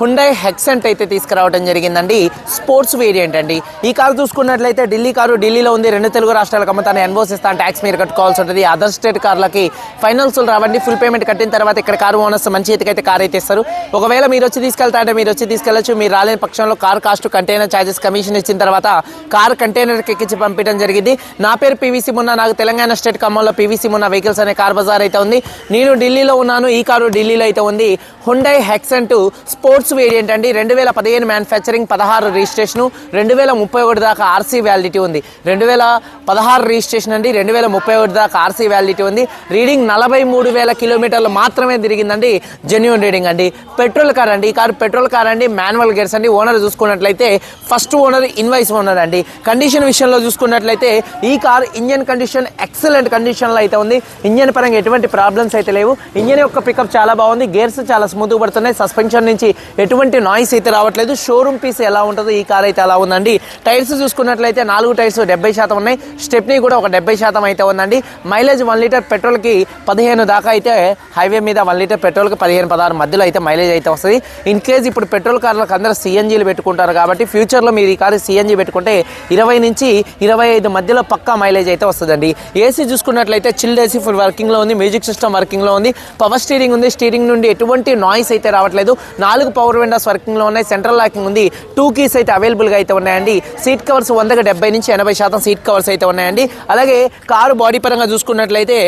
Hyundai Xcent అయితే తీసుకురావడం జరిగిందండి. స్పోర్ట్స్ వేరియంట్ అండి ఈ కారు చూసుకున్నట్లయితే ఢిల్లీ కారు ఢిల్లీలో ఉంది. రెండు తెలుగు రాష్ట్రాలకు అమ్ముతాను ఎన్వోస్ ఇస్తాను ట్యాక్స్ మీరు కట్టుకోవాల్సి ఉంటుంది. అదర్ స్టేట్ కార్లకి ఫైనల్స్ రావండి. ఫుల్ పేమెంట్ కట్టిన తర్వాత ఇక్కడ కారు ఓనర్స్ మంచి ఎత్తుకైతే కార్ అయితే ఇస్తారు. ఒకవేళ మీరు వచ్చి తీసుకెళ్తా అంటే మీరు వచ్చి తీసుకెళ్ళచ్చు. మీరు రాలేని పక్షంలో car cost container charges commission ఇచ్చిన తర్వాత కార్ కంటైనర్కి ఎక్కించి పంపించడం జరిగింది. నా పేరు పీవీసీ మున్నా నాకు తెలంగాణ స్టేట్ ఖమ్మంలో పీవీసీ మున్నా వెహికల్స్ అనే కార్ బజార్ అయితే ఉంది. నేను ఢిల్లీలో ఉన్నాను. ఈ కారు ఢిల్లీలో అయితే ఉంది. హుండై హెక్సెంట్ స్పోర్ట్స్ వేరియంట్ అండి రెండు వేల పదిహేను మ్యానుఫ్యాక్చరింగ్ పదహారు రిజిస్ట్రేషన్ రెండు వేల ముప్పై ఒకటి దాకా ఆర్సీ వ్యాలిడిటీ ఉంది. రెండు వేల పదహారు రిజిస్ట్రేషన్ అండి రెండు వేల ముప్పై ఒకటి దాకా ఆర్సీ వ్యాలిడిటీ ఉంది. రీడింగ్ నలభై మూడు వేల కిలోమీటర్లు మాత్రమే తిరిగిందండి. జెన్యున్ రీడింగ్ అండి. పెట్రోల్ కార్ అండి. ఈ కారు పెట్రోల్ కార్ అండి మాన్యువల్ గేర్స్ అండి. ఓనర్ చూసుకున్నట్లయితే ఫస్ట్ ఓనర్ ఇన్వాయిస్ ఓనర్ అండి. కండిషన్ విషయంలో చూసుకున్నట్లయితే ఈ కార్ ఇంజన్ కండిషన్ ఎక్సలెంట్ కండిషన్లో అయితే ఉంది. ఇంజన్ పరంగా ఎటువంటి ప్రాబ్లమ్స్ అయితే లేవు. ఇంజన్ యొక్క పికప్ చాలా బాగుంది. గేర్స్ చాలా స్మూత్ పడుతున్నాయి. సస్పెన్షన్ నుంచి ఎటువంటి నాయిస్ అయితే రావట్లేదు. షోరూమ్ పీస్ ఎలా ఉంటుందో ఈ కార్ అయితే అలా ఉందండి. టైర్స్ చూసుకున్నట్లయితే నాలుగు టైర్స్ డెబ్బై శాతం ఉన్నాయి. స్టెప్నీ కూడా ఒక డెబ్బై శాతం అయితే ఉందండి. మైలేజ్ వన్ లీటర్ పెట్రోల్కి పదిహేను దాకా అయితే హైవే మీద వన్ లీటర్ పెట్రోల్కి పదిహేను పదహారు మధ్యలో అయితే మైలేజ్ అయితే వస్తుంది. ఇన్ కేస్ ఇప్పుడు పెట్రోల్ కార్లకు అందరూ సిఎన్జీలు పెట్టుకుంటారు కాబట్టి ఫ్యూచర్లో మీరు ఈ కారు సిఎన్జీ పెట్టుకుంటే ఇరవై నుంచి ఇరవై ఐదు మధ్యలో పక్కా మైలేజ్ అయితే వస్తుందండి. ఏసీ చూసుకున్నట్లయితే చిల్డ్ ఏసీ ఫుల్ వర్కింగ్లో ఉంది. మ్యూజిక్ సిస్టమ్ వర్కింగ్లో ఉంది. పవర్ స్టీరింగ్ ఉంది. స్టీరింగ్ నుండి ఎటువంటి నాయిస్ అయితే రావట్లేదు. నాలుగు పవర్ విండోస్ వర్కింగ్లో ఉన్నాయి. సెంట్రల్ లాకింగ్ ఉంది. టూ కీస్ అయితే అవైలబుల్గా అయితే ఉన్నాయండి. సీట్ కవర్స్ వందకి డెబ్బై నుంచి ఎనభై శాతం సీట్ కవర్స్ అయితే ఉన్నాయండి. అలాగే కారు బాడీ పరంగా చూసుకున్నట్లయితే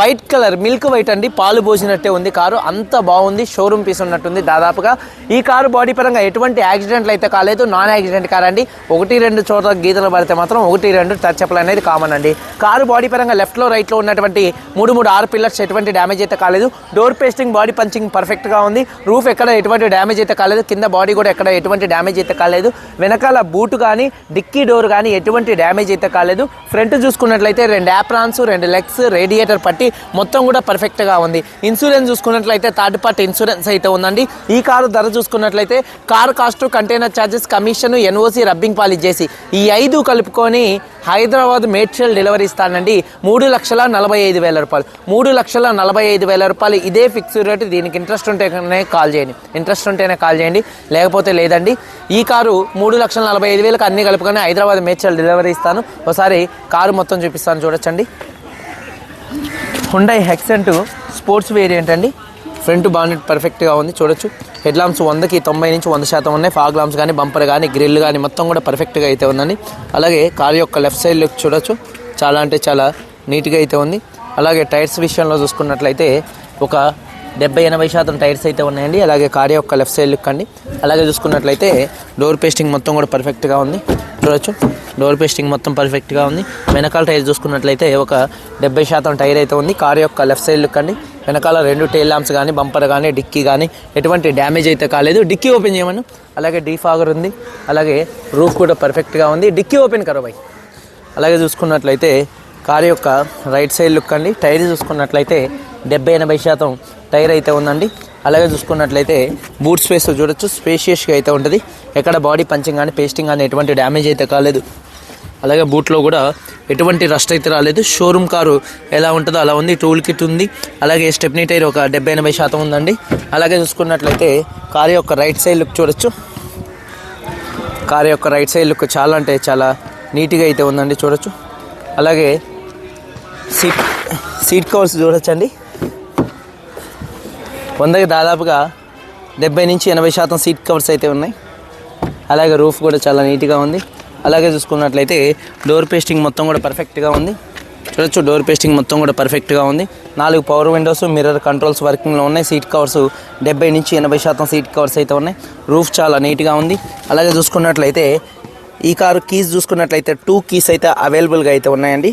వైట్ కలర్ మిల్క్ వైట్ అండి. పాలు పోసినట్టే ఉంది. కారు అంత బాగుంది. షోరూమ్ పీస్ ఉన్నట్టుంది దాదాపుగా. ఈ కారు బాడీ పరంగా ఎటువంటి యాక్సిడెంట్లు అయితే కాలేదు. నాన్ యాక్సిడెంట్ కార్ అండి. ఒకటి రెండు చోట్ల గీతలు పడితే మాత్రం ఒకటి రెండు టచ్ అప్లు అనేది కామన్ అండి. కారు బాడీ పరంగా లెఫ్ట్లో రైట్లో ఉన్నటువంటి మూడు మూడు ఆరు పిల్లర్స్ ఎటువంటి డ్యామేజ్ అయితే కాలేదు. డోర్ పేస్టింగ్ బాడీ పంచింగ్ పర్ఫెక్ట్గా ఉంది. రూఫ్ ఎక్కడ ఎటువంటి డ్యామేజ్ అయితే కాలేదు. కింద బాడీ కూడా ఎక్కడ ఎటువంటి డ్యామేజ్ అయితే కాలేదు. వెనకాల బూట్ కానీ డిక్కీ డోర్ కానీ ఎటువంటి డ్యామేజ్ అయితే కాలేదు. ఫ్రంట్ చూసుకున్నట్లయితే రెండు యాప్రాన్స్ రెండు లెగ్స్ రేడియేటర్ పట్టి మొత్తం కూడా పర్ఫెక్ట్గా ఉంది. ఇన్సూరెన్స్ చూసుకున్నట్లయితే థర్డ్ పార్టీ ఇన్సూరెన్స్ అయితే ఉందండి. ఈ కారు ధర చూసుకున్నట్లయితే car cost container charges commission NOC rubbing polish చేసి ఈ ఐదు కలుపుకొని హైదరాబాద్ మేడ్చల్ డెలివరీ ఇస్తానండి. మూడు లక్షల నలభై ఐదు వేల రూపాయలు. మూడు లక్షల నలభై ఐదు వేల రూపాయలు. ఇదే ఫిక్స్ రేటు దీనికి ఇంట్రెస్ట్ ఉంటేనే కాల్ చేయండి. ఇంట్రెస్ట్ ఉంటే అయినా కాల్ చేయండి. లేకపోతే లేదండి. ఈ కారు మూడు లక్షల నలభై ఐదు వేలకు అన్ని కలుపుకొని హైదరాబాద్ మేడ్చల్ డెలివరీ ఇస్తాను. ఒకసారి కారు మొత్తం చూపిస్తాను చూడొచ్చండి. హుండై హెక్సెంట్ స్పోర్ట్స్ వేరియంట్ అండి ఫ్రంట్ బానెట్ పర్ఫెక్ట్గా ఉంది చూడొచ్చు. హెడ్ లాంప్స్ వందకి తొంభై నుంచి వంద శాతం ఉన్నాయి. ఫాగ్ లాంప్స్ కానీ బంపర్ కానీ గ్రిల్ కానీ మొత్తం కూడా పర్ఫెక్ట్గా అయితే ఉందండి. అలాగే కార్ యొక్క లెఫ్ట్ సైడ్ లుక్ చూడొచ్చు. చాలా అంటే చాలా నీట్గా అయితే ఉంది. అలాగే టైర్స్ విషయంలో చూసుకున్నట్లయితే ఒక డెబ్బై ఎనభై శాతం టైర్స్ అయితే ఉన్నాయండి. అలాగే కార్ యొక్క లెఫ్ట్ సైడ్ లుక్ అండి. అలాగే చూసుకున్నట్లయితే డోర్ పేస్టింగ్ మొత్తం కూడా పర్ఫెక్ట్గా ఉంది. చూడొచ్చు. డోర్ పేస్టింగ్ మొత్తం పర్ఫెక్ట్గా ఉంది. వెనకాల టైర్ చూసుకున్నట్లయితే ఒక డెబ్బై శాతం టైర్ అయితే ఉంది. కార్ యొక్క లెఫ్ట్ సైడ్ లుక్ అండి. వెనకాల రెండు టైల్ ల్యాంప్స్ కానీ బంపర్ కానీ డిక్కీ కానీ ఎటువంటి డ్యామేజ్ అయితే కాలేదు. డిక్కీ ఓపెన్ చేయమను. అలాగే డీఫాగర్ ఉంది. అలాగే రూఫ్ కూడా పర్ఫెక్ట్గా ఉంది. డిక్కీ ఓపెన్ కరబాయ్ అలాగే చూసుకున్నట్లయితే కార్ యొక్క రైట్ సైడ్ లుక్ అండి. టైర్ చూసుకున్నట్లయితే డెబ్బై ఎనభై శాతం టైర్ అయితే ఉందండి. అలాగే చూసుకున్నట్లయితే బూట్ స్పేస్ చూడొచ్చు. స్పేషియస్గా అయితే ఉంటుంది. ఎక్కడ బాడీ పంచింగ్ కానీ పేస్టింగ్ కానీ ఎటువంటి డ్యామేజ్ అయితే కాలేదు. అలాగే బూట్లో కూడా ఎటువంటి రస్ట్ అయితే రాలేదు. షోరూమ్ కారు ఎలా ఉంటుందో అలా ఉంది. టూల్ కిట్ ఉంది. అలాగే స్టెప్నీ టైర్ ఒక డెబ్బై ఎనభై శాతం ఉందండి. అలాగే చూసుకున్నట్లయితే కారు యొక్క రైట్ సైడ్ లుక్ చూడొచ్చు. కారు యొక్క రైట్ సైడ్ లుక్ చాలా అంటే చాలా నీట్గా అయితే ఉందండి. చూడొచ్చు. అలాగే సీట్ సీట్ కవర్స్ చూడొచ్చండి. వందకి దాదాపుగా డెబ్బై నుంచి ఎనభై శాతం సీట్ కవర్స్ అయితే ఉన్నాయి. అలాగే రూఫ్ కూడా చాలా నీట్గా ఉంది. అలాగే చూసుకున్నట్లయితే డోర్ పేస్టింగ్ మొత్తం కూడా పర్ఫెక్ట్గా ఉంది. చూడొచ్చు డోర్ పేస్టింగ్ మొత్తం కూడా పర్ఫెక్ట్గా ఉంది. నాలుగు పవర్ విండోస్ మిర్రర్ కంట్రోల్స్ వర్కింగ్లో ఉన్నాయి. సీట్ కవర్స్ డెబ్బై నుంచి ఎనభై శాతం సీట్ కవర్స్ అయితే ఉన్నాయి. రూఫ్ చాలా నీట్గా ఉంది. అలాగే చూసుకున్నట్లయితే ఈ కారు కీస్ చూసుకున్నట్లయితే టూ కీస్ అయితే అవైలబుల్గా అయితే ఉన్నాయండి.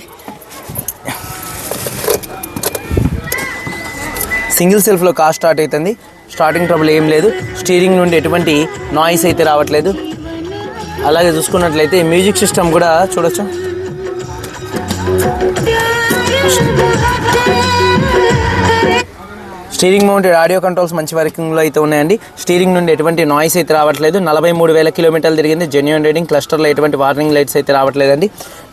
సింగిల్ సెల్ఫ్లో కార్ స్టార్ట్ అవుతుంది స్టార్టింగ్ ట్రబుల్ ఏం లేదు. స్టీరింగ్ నుండి ఎటువంటి నాయిస్ అయితే రావట్లేదు. అలాగే చూసుకున్నట్లయితే మ్యూజిక్ సిస్టమ్ కూడా చూడొచ్చు. స్టీరింగ్ మౌంటెడ్ ఆడియో కంట్రోల్స్ మంచి వర్కింగ్లో అయితే ఉన్నాయండి. స్టీరింగ్ నుండి ఎటువంటి నాయిస్ అయితే రావట్లేదు. నలభై మూడు వేల కిలోమీటర్లు తిరిగింది. జెన్యున్ రేటింగ్ క్లస్టర్లో ఎటువంటి వార్నింగ్ లైట్స్ అయితే రావట్లేదండి.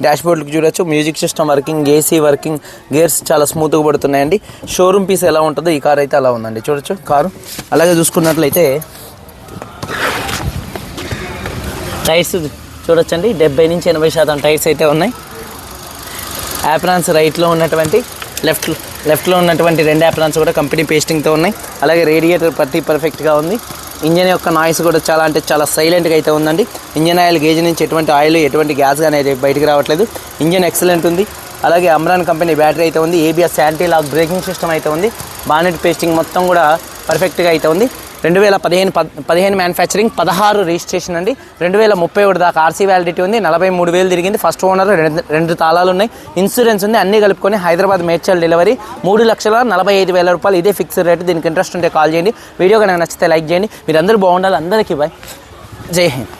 డాష్ బోర్డ్కి చూడొచ్చు music system working AC working gears చాలా స్మూత్గా పడుతున్నాయండి. షోరూమ్ పీస్ ఎలా ఉంటుందో ఈ కార్ అయితే అలా ఉందండి. చూడొచ్చు. కారు అలాగే చూసుకున్నట్లయితే టైర్స్ చూడొచ్చండి. డెబ్బై నుంచి ఎనభై శాతం టైర్స్ అయితే ఉన్నాయి. యాప్రాన్స్ రైట్లో ఉన్నటువంటి లెఫ్ట్ లెఫ్ట్లో ఉన్నటువంటి రెండు యాప్రాన్స్ కూడా కంపెనీ పేస్టింగ్తో ఉన్నాయి. అలాగే రేడియేటర్ ప్రతి పర్ఫెక్ట్గా ఉంది. ఇంజన్ యొక్క నాయిస్ కూడా చాలా అంటే చాలా సైలెంట్గా అయితే ఉందండి. ఇంజన్ ఆయిల్ గేజ్ నుంచి ఎటువంటి ఆయిల్ ఎటువంటి గ్యాస్ అనేది బయటకు రావట్లేదు. ఇంజన్ ఎక్సలెంట్ ఉంది. అలాగే అమ్రాన్ కంపెనీ బ్యాటరీ అయితే ఉంది. ABS anti lock braking system అయితే ఉంది. బానెట్ పేస్టింగ్ మొత్తం కూడా పర్ఫెక్ట్గా అయితే ఉంది. రెండు వేల పదిహేను పదిహేను మ్యానుఫ్యాక్చరింగ్ పదహారు రిజిస్ట్రేషన్ అండి. రెండు వేల ముప్పై ఒకటి దాకా ఆర్సీ వ్యాలిడిటీ ఉంది. నలభై మూడు వేలు తిరిగింది. ఫస్ట్ ఓనర్ రెండు రెండు తాళాలు ఉన్నాయి. ఇన్సూరెన్స్ ఉంది. అన్నీ కలుపుకొని హైదరాబాద్ మేడ్చల్ డెలివరీ మూడు లక్షల నలభై ఐదు వేల రూపాయలు ఇదే ఫిక్స్డ్ రేట్ దీనికి ఇంట్రెస్ట్ ఉంటే కాల్ చేయండి. వీడియో కనుక నచ్చితే లైక్ చేయండి. మీరు అందరూ బాగుండాలి. అందరికీ బాయ్ జై హింద్.